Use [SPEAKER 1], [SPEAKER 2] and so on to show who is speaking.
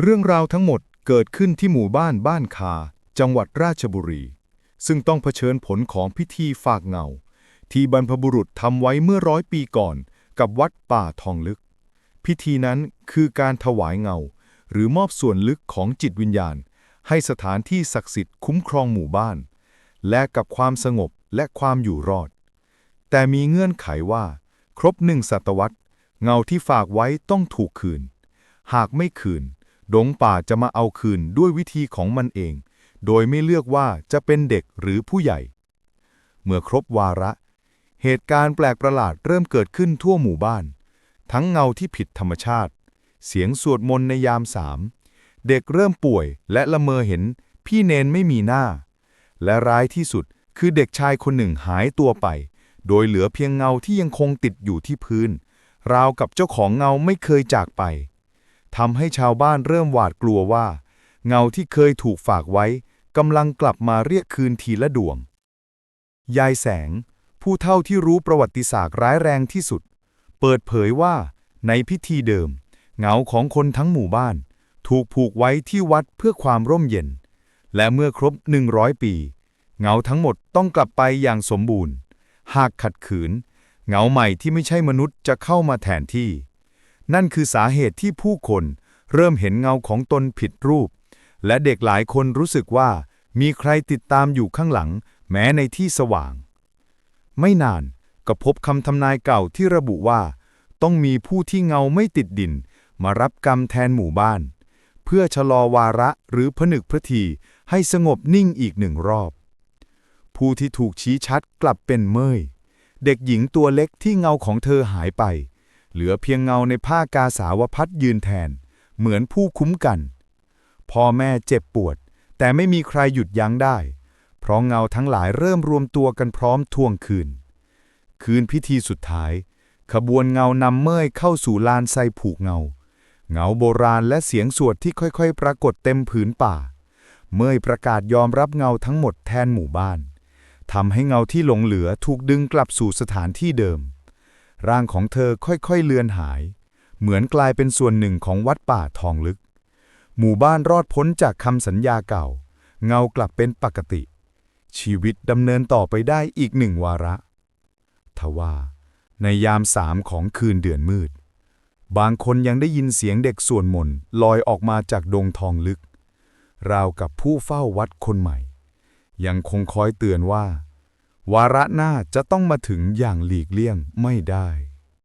[SPEAKER 1] เรื่องราวทั้งหมดเกิดขึ้นที่หมู่บ้านบ้านคา จังหวัดราชบุรี ซึ่งต้องเผชิญผลของพิธีฝากเงา ที่บรรพบุรุษทำไว้เมื่อร้อยปีก่อน กับวัดป่าทองลึก พิธีนั้นคือการถวายเงา หรือมอบส่วนลึกของจิตวิญญาณ ให้สถานที่ศักดิ์สิทธิ์คุ้มครองหมู่บ้าน และกับความสงบและความอยู่รอด แต่มีเงื่อนไขว่า ครบหนึ่งศตวรรษ เงาที่ฝากไว้ต้องถูกคืน หากไม่คืน ดงป่าจะมาเอาคืนด้วยวิธีของมันเอง โดยไม่เลือกว่าจะเป็นเด็กหรือผู้ใหญ่ เมื่อครบวาระ เหตุการณ์แปลกประหลาดเริ่มเกิดขึ้นทั่วหมู่บ้าน ทั้งเงาที่ผิดธรรมชาติ เสียงสวดมนต์ในยามสาม เด็กเริ่มป่วยและละเมอเห็นพี่เนนไม่มีหน้า และร้ายที่สุดคือเด็กชายคนหนึ่งหายตัวไป โดยเหลือเพียงเงาที่ยังคงติดอยู่ที่พื้น ราวกับเจ้าของเงาไม่เคยจากไป ทำให้ชาวบ้านเริ่มหวาดกลัวว่า เงาที่เคยถูกฝากไว้กำลังกลับมาเรียกคืนทีละดวง ยายแสง ผู้เท่าที่รู้ประวัติศาสตร์ร้ายแรงที่สุด เปิดเผยว่าในพิธีเดิม เงาของคนทั้งหมู่บ้าน ถูกผูกไว้ที่วัดเพื่อความร่มเย็น และเมื่อครบ 100 ปี เงาทั้งหมดต้องกลับไปอย่างสมบูรณ์ หากขัดขืน เงาใหม่ที่ไม่ใช่มนุษย์จะเข้ามาแทนที่ นั่นคือสาเหตุที่ผู้คนเริ่มเห็นเงาของตนผิดรูป และเด็กหลายคนรู้สึกว่า มีใครติดตามอยู่ข้างหลัง แม้ในที่สว่าง ไม่นานก็พบคำทำนายเก่าที่ระบุว่า ต้องมีผู้ที่เงาไม่ติดดิน มารับกรรมแทนหมู่บ้าน เพื่อชะลอวาระหรือผนึกพระทีให้สงบนิ่งอีกหนึ่งรอบ ผู้ที่ถูกชี้ชัดกลับเป็นเมยเด็กหญิงตัวเล็กที่เงาของเธอหายไป เหลือเพียงเงาในผ้ากาสาวพัดยืนแทน เหมือนผู้คุ้มกัน พ่อแม่เจ็บปวด แต่ไม่มีใครหยุดยั้งได้ เพราะเงาทั้งหลายเริ่มรวมตัวกันพร้อมทวงคืน คืนพิธีสุดท้าย ขบวนเงานำเมื่อยเข้าสู่ลานไซผูกเงา เงาโบราณและเสียงสวดที่ค่อยๆ ปรากฏเต็มผืนป่า เมยประกาศยอมรับเงาทั้งหมดแทนหมู่บ้านทำให้เงาที่หลงเหลือถูกดึงกลับสู่สถานที่เดิม ร่างของเธอค่อยๆเลือนหาย เหมือนกลายเป็นส่วนหนึ่งของวัดป่าทองลึก หมู่บ้านรอดพ้นจากคำสัญญาเก่า เงากลับเป็นปกติ ชีวิตดำเนินต่อไปได้อีกหนึ่งวาระ ทว่า ในยามสามของคืนเดือนมืด บางคนยังได้ยินเสียงเด็กส่วนมนลอยออกมาจากดงทองลึก ราวกับผู้เฝ้าวัดคนใหม่ ยังคงคอยเตือนว่า วาระหน้าจะต้องมาถึงอย่างหลีกเลี่ยงไม่ได้